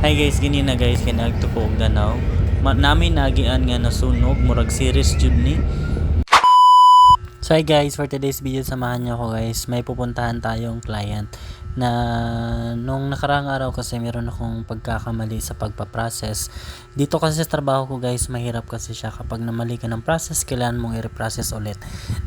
Hi guys, gini na guys kay nagtuko og danaw. Ma namin nagian nga nasunog murag series jud ni. So hi guys, for today's video samahan niyo ako guys. May pupuntahan tayong client na nung nakaraang araw kasi meron akong pagkakamali sa pagpa-process. Dito kasi sa trabaho ko guys, mahirap kasi siya kapag namali ka ng process, kailangan mong i-reprocess ulit.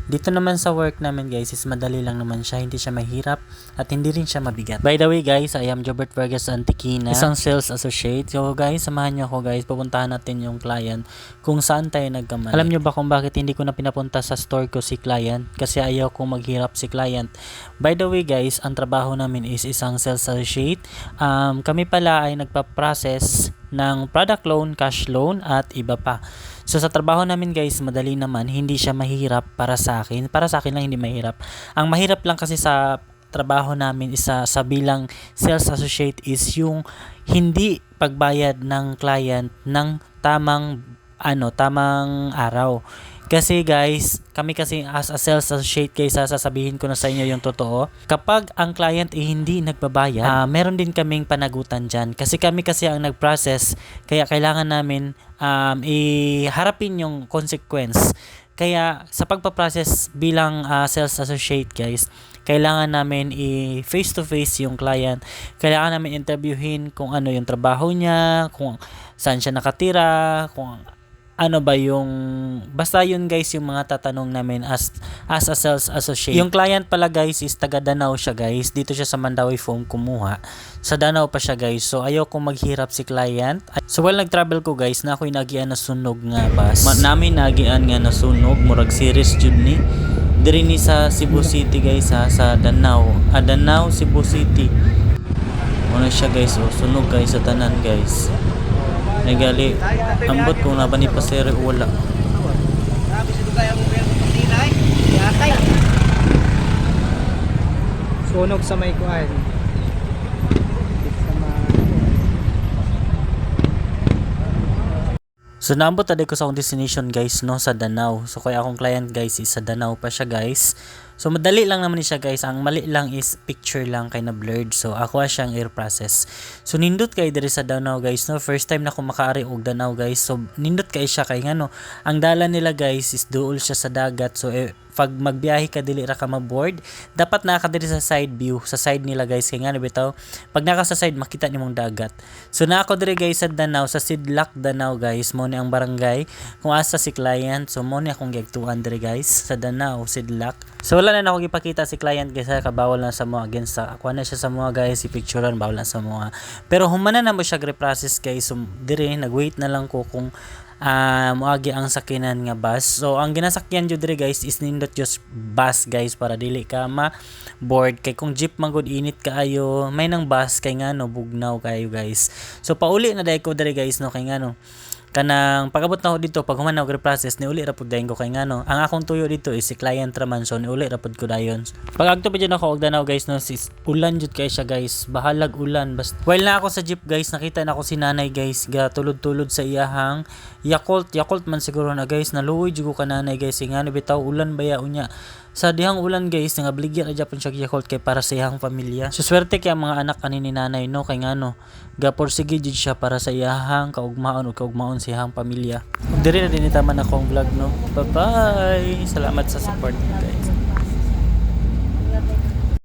Dito naman sa work namin guys, is madali lang naman siya, hindi siya mahirap at hindi rin siya mabigat. By the way guys, I am Jobert Vargas Antiquina, isang sales associate. So guys, samahan niyo ako guys, pupuntahan natin yung client kung saan tayo nagkamali. Alam niyo ba kung bakit hindi ko na pinapunta sa store ko si client? Kasi ayaw kong maghirap si client. By the way guys, ang trabaho namin is isang sales associate. Um, kami pala ay nagpa-process ng product loan, cash loan at iba pa. So sa trabaho namin guys, madali naman, hindi siya mahirap para sa akin. Para sa akin lang hindi mahirap. Ang mahirap lang kasi sa trabaho namin isa sa bilang sales associate is yung hindi pagbayad ng client ng tamang ano, tamang araw. Kasi guys, kami kasi as a sales associate guys, sasabihin ko na sa inyo yung totoo. Kapag ang client ay hindi nagbabayad, ah, meron din kaming panagutan dyan. Kasi kami kasi ang nag-process, kaya kailangan namin um, iharapin yung consequence. Kaya sa pagpa-process bilang ah, sales associate guys, kailangan namin i face to face yung client. Kailangan namin interviewin kung ano yung trabaho niya, kung saan siya nakatira, kung ano ba yung basta yun guys yung mga tatanong namin as as a sales associate. Yung client pala guys is taga Danau siya guys. Dito siya sa Mandawi Foam kumuha. Sa Danau pa siya guys. So ayaw kong maghirap si client. So while nag-travel ko guys na ako'y nagian na sunog nga bus. Ma- namin nagian nga na sunog murag series jud ni. Diri ni sa Cebu City guys ha, sa Danau. Ah, Danau, Cebu City. Ano siya guys, oh, sunog guys sa tanan guys. Nagali, ambot kung na ba ni pasere wala. Sunog sa may mga So naambot taday ko sa akong destination guys no sa Danau. So kaya akong client guys is sa Danau pa siya guys. So madali lang naman siya guys. Ang mali lang is picture lang kay na blurred. So ako siyang air process. So nindot kay diri sa Danau guys no. First time na ako makaari og Danau guys. So nindot kay siya kay ngano. Ang dala nila guys is duol siya sa dagat. So eh, pag magbiyahe ka dili ra ka maboard dapat naka diri sa side view sa side nila guys kay nga bitaw pag naka sa side makita nimong dagat so na ako diri guys sa Danau sa Sidlak Danau guys mo ni ang barangay kung asa si client so mo ni akong gigtuan diri guys sa Danau Sidlak so wala na ako gipakita si client guys ha kabawal na sa mga against sa ako na siya sa mga guys si picturean bawal na sa mga pero humana na mo siya reprocess guys so diri nagwait na lang ko kung ah moagi ang sakinan nga bus. So ang ginasakyan jud diri guys is nindot just bus guys para dili ka ma board kay kung jeep man gud init kaayo may nang bus kay ngano bugnaw kayo guys. So pauli na dai ko diri guys no kay ngano kanang pagabot na ko dito pag human og reprocess ni uli ra pud dayon ko. Kay ngano ang akong tuyo dito is si client raman so ni uli ra pud ko dayon. Pag agto pa dyan ako og danaw guys no sis ulan jud kay siya guys. Bahalag ulan. Basta while na ako sa jeep guys nakita na ako si nanay guys. Ga tulod-tulod sa iyahang Yakult. Yakult man siguro na guys naluoy jud ko ka nanay guys. Nga ngano bitaw ulan baya unya sa dihang ulan guys nga bligyan na Japan siya Yakult kay para sa iyang pamilya so swerte kay ang mga anak ani ni nanay no kay ngano gaporsige jud siya para sa iyahang kaugmaon ug kaugmaon sa iyang pamilya. Diri na din itaman akong vlog no. Bye bye. Salamat sa support guys.